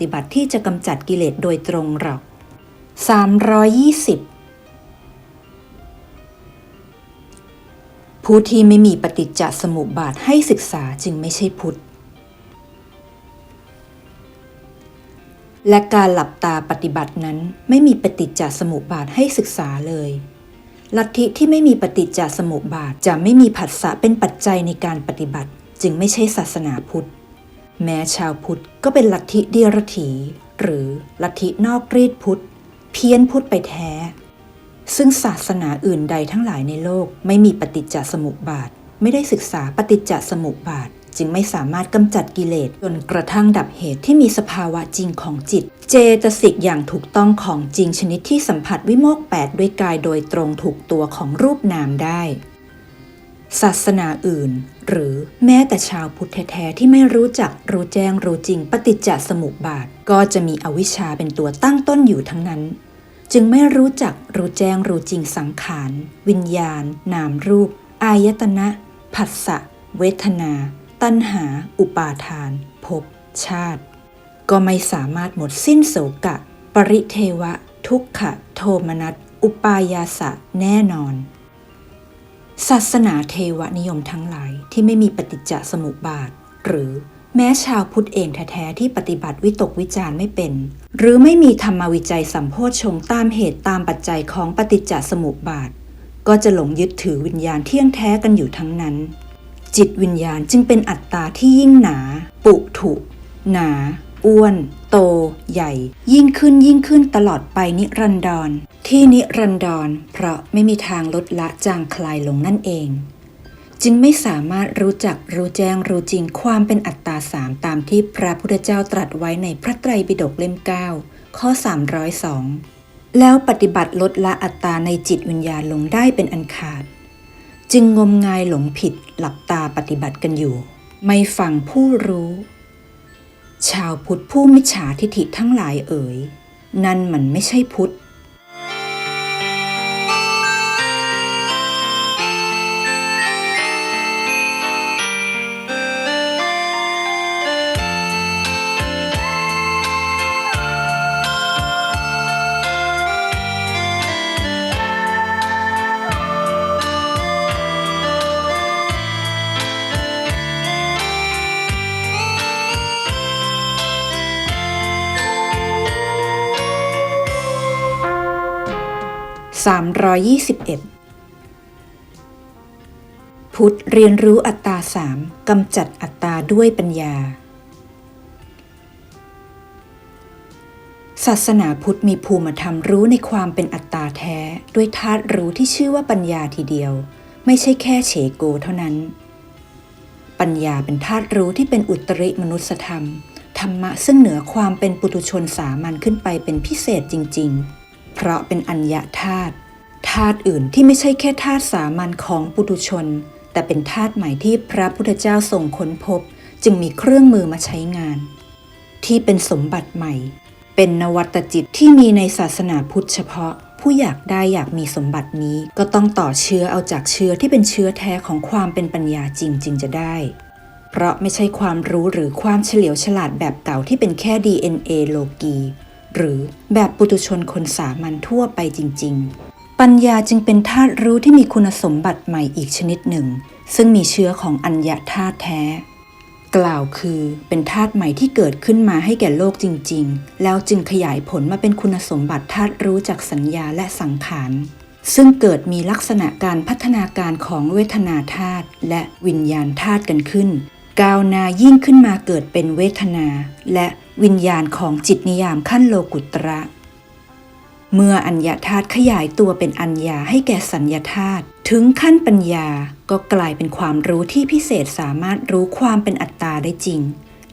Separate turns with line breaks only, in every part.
ฏิบัติที่จะกำจัดกิเลสโดยตรงหรอก 320 ผู้ที่ไม่มีปฏิจจสมุปบาทให้ศึกษาจึงไม่ใช่พุทธ และการหลับตาปฏิบัตินั้นไม่มีปฏิจจสมุปบาทให้ศึกษาเลย ลัทธิที่ไม่มีปฏิจจสมุปบาทจะไม่มีผัสสะเป็นปัจจัยในการปฏิบัติ จึงไม่ใช่ศาสนาพุทธ แม้ชาวพุทธก็เป็นลัทธิเดียรถี หรือลัทธินอกรีดพุทธ เพี้ยนพุทธไปแท้ ซึ่งศาสนาอื่นใดทั้งหลายในโลกไม่มีปฏิจจสมุปบาท ไม่ได้ศึกษาปฏิจจสมุปบาท จึงไม่สามารถกำจัดกิเลสจนกระทั่งดับเหตุที่มีสภาวะจริงของจิต เจตสิกอย่างถูกต้องของจริงชนิดที่สัมผัสวิโมกแปดด้วยกายโดยตรงถูกตัวของรูปนามได้ ศาสนาอื่น หรือแม้แต่ชาวพุทธแท้ๆที่ไม่รู้จักรู้แจ้งรู้จริงปฏิจจสมุปบาท ก็จะมีอวิชชาเป็นตัวตั้งต้นอยู่ทั้งนั้น จึงไม่รู้จักรู้แจ้งรู้จริงสังขาร วิญญาณ นามรูป อายตนะผัสสะเวทนา ตัณหา อุปาทานภพชาติ ก็ไม่สามารถหมดสิ้นโศกะ ปริเทวะ ทุกขะ โทมนัสอุปายาสะแน่นอน ศาสนาเทวนิยมทั้งหลายที่ไม่มีปฏิจจสมุปบาท หรือแม้ชาวพุทธเองแท้ๆที่ปฏิบัติวิตกวิจารณ์ไม่เป็น หรือไม่มีธรรมวิจัยสัมโพชฌงตามเหตุตามปัจจัยของปฏิจจสมุปบาท ก็จะหลงยึดถือวิญญาณเที่ยงแท้กันอยู่ทั้งนั้น จิตวิญญาณจึงเป็นอัตตาที่ยิ่งหนา ปุถุ หนา อ้วน โต ใหญ่ ยิ่งขึ้นยิ่งขึ้นตลอดไปนิรันดร ที่นิรันดร เพราะไม่มีทางลดละจางคลายลงนั่นเอง จึงไม่สามารถรู้จักรู้แจ้งรู้จริงความเป็นอัตตาสามตามที่พระพุทธเจ้าตรัสไว้ในพระไตรปิฎกเล่ม 9 ข้อ 302 แล้วปฏิบัติลดละอัตตาในจิตวิญญาณลงได้เป็นอันขาด จึงงมงายหลงผิดหลับตาปฏิบัติกันอยู่ ไม่ฟังผู้รู้ ชาวพุทธผู้มิจฉาทิฐิทั้งหลายเอ๋ย นั่นมันไม่ใช่พุทธ 321 พุทธเรียนรู้อัตตาสามกำจัดอัตตาด้วยปัญญา ศาสนาพุทธมีภูมิธรรมรู้ในความเป็นอัตตาแท้ด้วยธาตุรู้ที่ชื่อว่าปัญญาทีเดียว ไม่ใช่แค่เฉโกเท่านั้น ปัญญาเป็นธาตุรู้ที่เป็นอุตริมนุสธรรม ธรรมะซึ่งเหนือความเป็นปุถุชนสามัญขึ้นไปเป็นพิเศษจริง ๆ เพราะเป็นอัญญาธาตุธาตุอื่นที่ไม่ใช่แค่ธาตุสามัญของปุถุชน แต่เป็นธาตุใหม่ที่พระพุทธเจ้าทรงค้นพบ จึงมีเครื่องมือมาใช้งาน ที่เป็นสมบัติใหม่ เป็นนวัตจิตที่มีในศาสนาพุทธเฉพาะ ผู้อยากได้อยากมีสมบัตินี้ก็ต้องต่อเชื้อเอาจากเชื้อที่เป็นเชื้อแท้ของความเป็นปัญญาจริงจึงจะได้ เพราะไม่ใช่ความรู้หรือความเฉลียวฉลาดแบบเก่าที่เป็นแค่ DNA โลกี หรือแบบปุถุชนคนสามัญทั่วไปจริง ๆ ปัญญาจึงเป็นธาตุรู้ที่มีคุณสมบัติใหม่อีกชนิดหนึ่ง ซึ่งมีเชื้อของอัญญาธาตุแท้ กล่าวคือเป็นธาตุใหม่ที่เกิดขึ้นมาให้แก่โลกจริง ๆ แล้วจึงขยายผลมาเป็นคุณสมบัติธาตุรู้จากสัญญาและสังขารซึ่งเกิดมีลักษณะการพัฒนาการของเวทนาธาตุและวิญญาณธาตุกันขึ้น ก้าวหน้ายิ่งขึ้นมาเกิดเป็นเวทนา และวิญญาณของจิตนิยามขั้นโลกุตระ เมื่ออัญญาธาตุขยายตัวเป็นอัญญาให้แก่สัญญาธาตุถึงขั้นปัญญาก็กลายเป็นความรู้ที่พิเศษสามารถรู้ความเป็นอัตตาได้จริง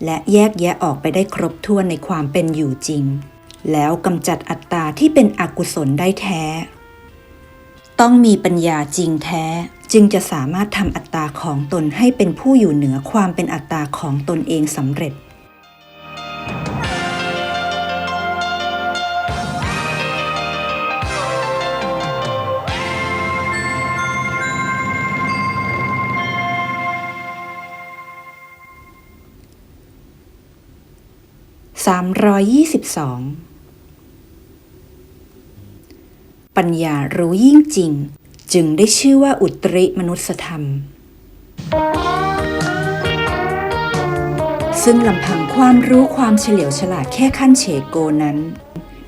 และแยกแยะออกไปได้ครบถ้วนในความเป็นอยู่จริง แล้วกำจัดอัตตาที่เป็นอกุศลได้แท้ ต้องมีปัญญาจริงแท้ จึงจะสามารถทำอัตตาของตนให้เป็นผู้อยู่เหนือความเป็นอัตตาของตนเองสำเร็จปัญญารู้ยิ่งจริง จึงได้ชื่อว่าอุตริมนุสธรรม ซึ่งลำพังความรู้ความเฉลียวฉลาดแค่ขั้นเฉโกนั้น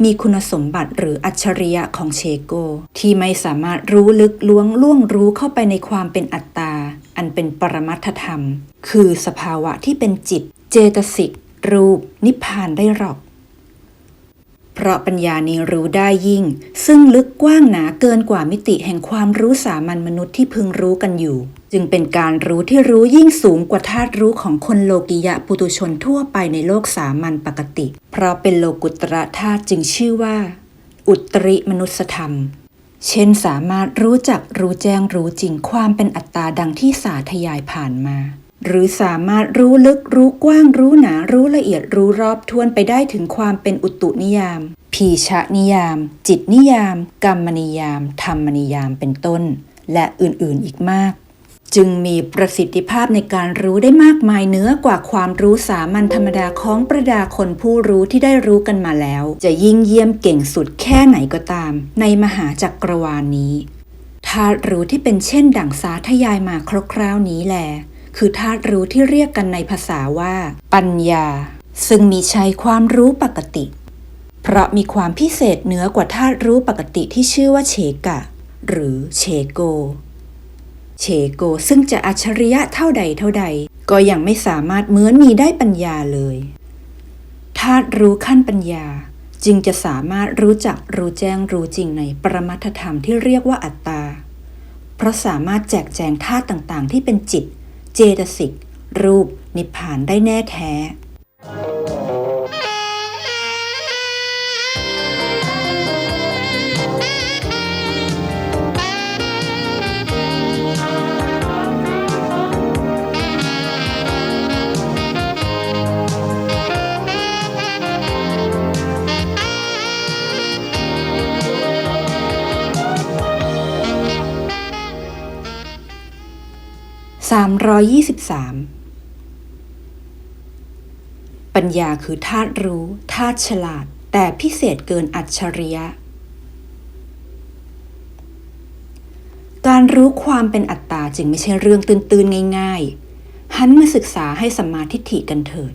มีคุณสมบัติหรืออัจฉริยะของเชโก ที่ไม่สามารถรู้ลึกล้วงล่วงรู้เข้าไปในความเป็นอัตตา อันเป็นปรมัตธรรม คือสภาวะที่เป็นจิต เจตสิก รูป นิพพานได้หรอก เพราะปัญญานี้รู้ได้ยิ่ง ซึ่งลึกกว้างหนาเกินกว่ามิติแห่งความรู้สามัญมนุษย์ที่พึงรู้กันอยู่ จึงเป็นการรู้ที่รู้ยิ่งสูงกว่าธาตุรู้ของคนโลกิยะปุตุชนทั่วไปในโลกสามัญปกติ เพราะเป็นโลกุตระธาตุจึงชื่อว่า อุตริมนุสธรรม เช่นสามารถรู้จักรู้แจ้งรู้จริงความเป็นอัตตาดังที่สาธยายผ่านมา หรือสามารถรู้ลึกรู้กว้างรู้หนารู้ละเอียดรู้รอบทวนไปได้ถึงความเป็นอุตุนิยาม พีชะนิยาม จิตนิยาม กรรมนิยาม ธรรมนิยามเป็นต้น และอื่นๆอีกมาก จึงมีประสิทธิภาพในการรู้ได้มากมายเหนือกว่าความรู้สามัญธรรมดาของประดาคนผู้รู้ที่ได้รู้กันมาแล้ว จะยิ่งเยี่ยมเก่งสุดแค่ไหนก็ตาม ในมหาจักรวาลนี้ธาตุรู้ที่เป็นเช่นดั่งสาธยายมาคร่าวๆนี้แหล คือธาตุรู้ที่เรียกกันในภาษาว่า ปัญญา ซึ่งมีใช้ความรู้ปกติ เพราะมีความพิเศษเหนือกว่าธาตุรู้ปกติที่ชื่อว่าเฉกะ หรือเฉโก เฉโกซึ่งจะอัจฉริยะเท่าใดเท่าใด ก็ยังไม่สามารถเหมือนมีได้ปัญญาเลยธาตุรู้ขั้นปัญญาจึงจะสามารถรู้จักรู้แจ้งรู้จริงในปรมัตถธรรมที่เรียกว่าอัตตา เพราะสามารถแจกแจงธาตุต่างๆ ที่เป็นจิต เจตสิก รูปนิพพานได้แน่แท้ 323 ปัญญาคือธาตุรู้ธาตุฉลาด แต่พิเศษเกินอัจฉริยะ การรู้ความเป็นอัตตาจึงไม่ใช่เรื่องตื่นๆง่าย ๆ หันมาศึกษาให้สัมมาทิฏฐิกันเถิด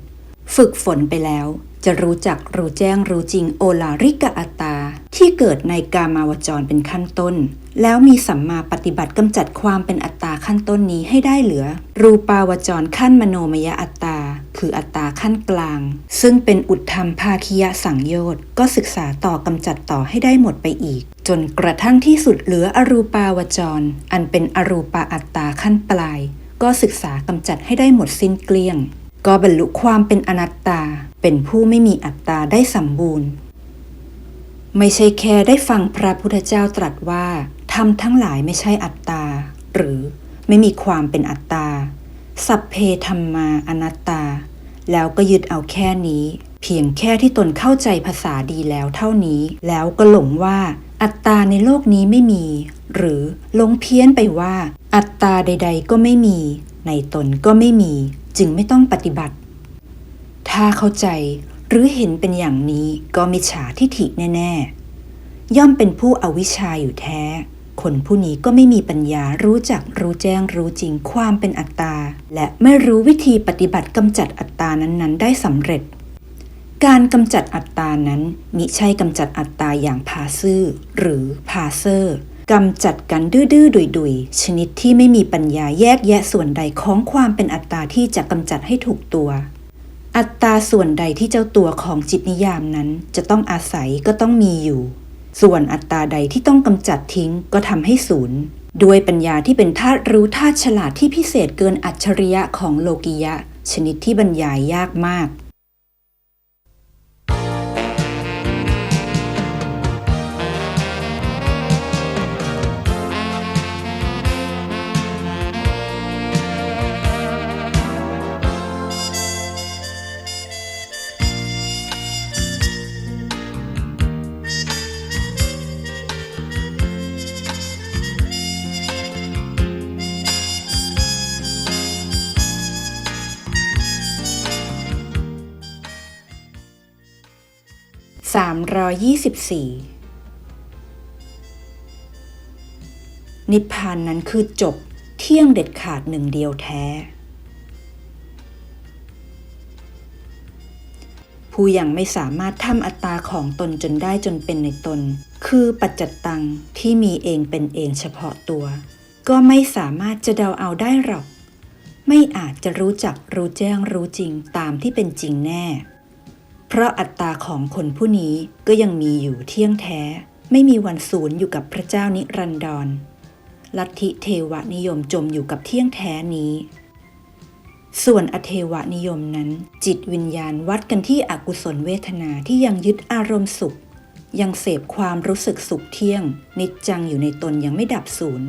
ฝึกฝนไปแล้วจะรู้จักรู้แจ้งรู้จริงโอลาริกะอัตตา ที่เกิดในกามาวจรเป็นขั้นต้น แล้วมีสัมมาปฏิบัติกำจัดความเป็นอัตตาขั้นต้นนี้ให้ได้เหลือ รูปาวจรขั้นมโนมยอัตตา คืออัตตาขั้นกลาง ซึ่งเป็นอุทธรรมภาคิยสังโยชน์ก็ศึกษาต่อกำจัดต่อให้ได้หมดไปอีก จนกระทั่งที่สุดเหลืออรูปาวจร อันเป็นอรูปาอัตตาขั้นปลาย ก็ศึกษากำจัดให้ได้หมดสิ้นเกลี้ยง ก็บรรลุความเป็นอนัตตา เป็นผู้ไม่มีอัตตาได้สมบูรณ์ ไม่ใช่แค่ได้ฟังพระพุทธเจ้าตรัสว่าธรรมทั้งหลายไม่ใช่อัตตา หรือไม่มีความเป็นอัตตา สัพเพธรรมาอนัตตา แล้วก็ยึดเอาแค่นี้ เพียงแค่ที่ตนเข้าใจภาษาดีแล้วเท่านี้ แล้วก็หลงว่าอัตตาในโลกนี้ไม่มี หรือหลงเพี้ยนไปว่า อัตตาใด ๆ ก็ไม่มี ในตนก็ไม่มี จึงไม่ต้องปฏิบัติ ถ้าเข้าใจ หรือเห็นเป็นอย่างนี้ก็มิจฉาทิฐิแน่ ๆ ย่อมเป็นผู้อวิชชาอยู่แท้ คนผู้นี้ก็ไม่มีปัญญารู้จักรู้แจ้งรู้จริงความเป็นอัตตา และไม่รู้วิธีปฏิบัติกำจัดอัตตานั้นๆ ได้สำเร็จ การกำจัดอัตตานั้นมิใช่กำจัดอัตตาอย่างพาซื่อหรือพาเซอร์กำจัดกันดื้อๆดุยๆ ชนิดที่ไม่มีปัญญาแยกแยะส่วนใดของความเป็นอัตตาที่จะกำจัดให้ถูกตัว อัตราส่วนใดที่เจ้าตัวของจิตนิยามนั้นจะต้องอาศัยก็ต้องมีอยู่ ส่วนอัตราใดที่ต้องกำจัดทิ้งก็ทำให้ศูนย์ด้วยปัญญาที่เป็นธาตุรู้ธาตุฉลาดที่พิเศษเกินอัจฉริยะของโลกิยะ ชนิดที่บรรยายยากมาก นิพพานนั้นคือจบเที่ยงเด็ดขาดหนึ่งเดียวแท้ ผู้ยังไม่สามารถทำอัตตาของตนจนได้จนเป็นในตน คือปัจจตตังที่มีเองเป็นเองเฉพาะตัว ก็ไม่สามารถจะเดาเอาได้หรอก ไม่อาจจะรู้จักรู้แจ้งรู้จริงตามที่เป็นจริงแน่ เพราะอัตตาของคนผู้นี้ก็ยังมีอยู่เที่ยงแท้ ไม่มีวันสูญอยู่กับพระเจ้านิรันดร ลัทธิเทวนิยมจมอยู่กับเที่ยงแท้นี้ ส่วนอเทวนิยมนั้น จิตวิญญาณวัดกันที่อกุศลเวทนาที่ยังยึดอารมณ์สุข ยังเสพความรู้สึกสุขเที่ยง นิจจังอยู่ในตนยังไม่ดับสูญ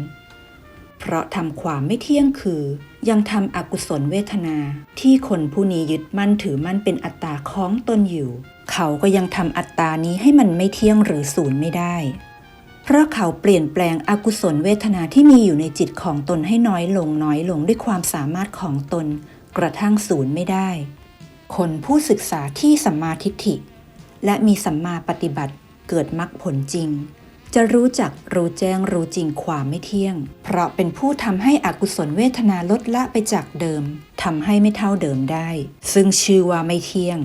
เพราะทำความไม่เที่ยงคือ ยังทำอกุศลเวทนา ที่คนผู้นี้ยึดมั่นถือมั่นเป็นอัตตาของตนอยู่ เขาก็ยังทำอัตตานี้ให้มันไม่เที่ยงหรือศูนย์ไม่ได้ เพราะเขาเปลี่ยนแปลงอากุศลเวทนาที่มีอยู่ในจิตของตนให้น้อยลงน้อยลงด้วยความสามารถของตน กระทั่งศูนย์ไม่ได้ คนผู้ศึกษาที่สัมมาทิฏฐิ และมีสัมมาปฏิบัติเกิดมรรคผลจริง จะรู้จักรู้แจ้งรู้จริงความไม่เที่ยง เพราะเป็นผู้ทำให้อกุศลเวทนาลดละไปจากเดิมทำให้ไม่เท่าเดิมได้ ซึ่งชื่อว่าไม่เที่ยง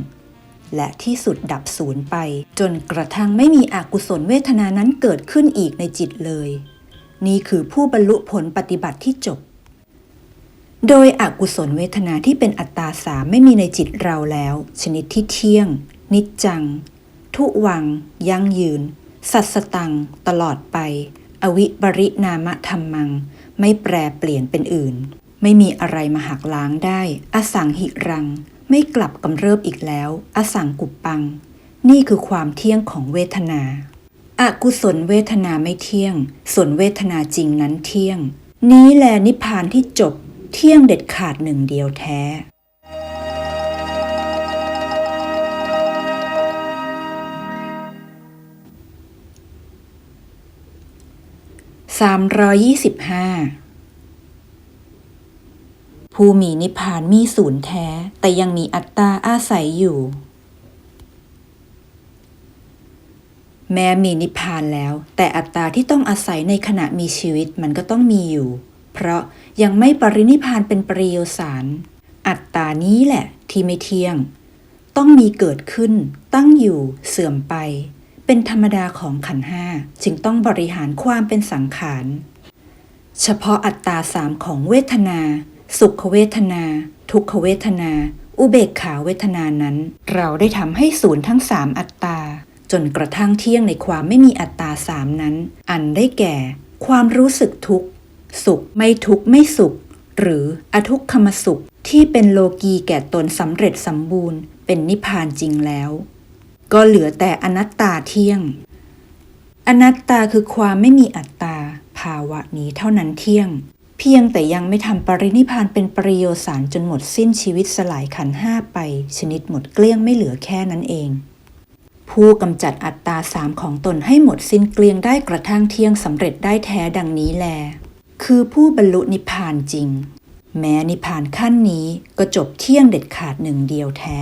และที่สุดดับศูนย์ไป จนกระทั่งไม่มีอกุศลเวทนานั้นเกิดขึ้นอีกในจิตเลย นี่คือผู้บรรลุผลปฏิบัติที่จบ โดยอกุศลเวทนาที่เป็นอัตตาสามไม่มีในจิตเราแล้ว ชนิดที่เที่ยง นิจจัง ทุวัง ยั่งยืน สัตสตัง ตลอดไป อวิปริณามะธรรมัง ไม่แปรเปลี่ยนเป็นอื่น ไม่มีอะไรมาหักล้างได้ อสังหิรัง ไม่กลับกำเริบอีกแล้ว อสังกุปปัง นี่คือความเที่ยงของเวทนาอากุศลเวทนาไม่เที่ยง ส่วนเวทนาจริงนั้นเที่ยง นี้แลนิพพานที่จบ เที่ยงเด็ดขาดหนึ่งเดียวแท้ 325 ผู้มีนิพพานมีศูนย์แท้ แต่ยังมีอัตตาอาศัยอยู่ แม้มีนิพพานแล้ว แต่อัตตาที่ต้องอาศัยในขณะมีชีวิตมันก็ต้องมีอยู่ เพราะยังไม่ปรินิพพานเป็นปริโยสาร อัตตานี้แหละที่ไม่เที่ยง ต้องมีเกิดขึ้น ตั้งอยู่เสื่อมไป เป็นธรรมดาของขันห้าจึงต้องบริหารความเป็นสังขาร เฉพาะอัตตาสามของเวทนา สุขเวทนา ทุกขเวทนา อุเบกขาเวทนานั้น เราได้ทำให้ศูนย์ทั้งสามอัตตา จนกระทั่งเที่ยงในความไม่มีอัตตาสามนั้น อันได้แก่ ความรู้สึกทุกข์ สุขไม่ทุกข์ไม่สุข หรืออทุกขมสุขที่เป็นโลกีแก่ตนสำเร็จสมบูรณ์ เป็นนิพพานจริงแล้ว ก็เหลือแต่อนัตตาเที่ยง อนัตตาคือความไม่มีอัตตา ภาวะนี้เท่านั้นเที่ยง เพียงแต่ยังไม่ทำปรินิพานเป็นปริโยสารจนหมดสิ้นชีวิตสลายขันห้าไป ชนิดหมดเกลี้ยงไม่เหลือแค่นั้นเอง ผู้กำจัดอัตตาสามของตนให้หมดสิ้นเกลี้ยงได้กระทั่งเที่ยงสำเร็จได้แท้ดังนี้แล คือผู้บรรลุนิพพานจริง แม้นิพพานขั้นนี้ก็จบเที่ยงเด็ดขาดหนึ่งเดียวแท้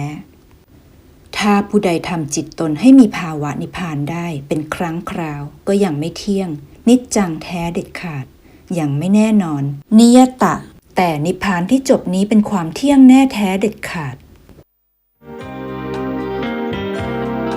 ถ้าผู้ใดทำจิตตนให้มีภาวะนิพพานได้เป็นครั้งคราว ก็ยังไม่เที่ยง นิจจังแท้เด็ดขาดยังไม่แน่นอน นิยตะ แต่นิพพานที่จบนี้เป็นความเที่ยงแน่แท้เด็ดขาด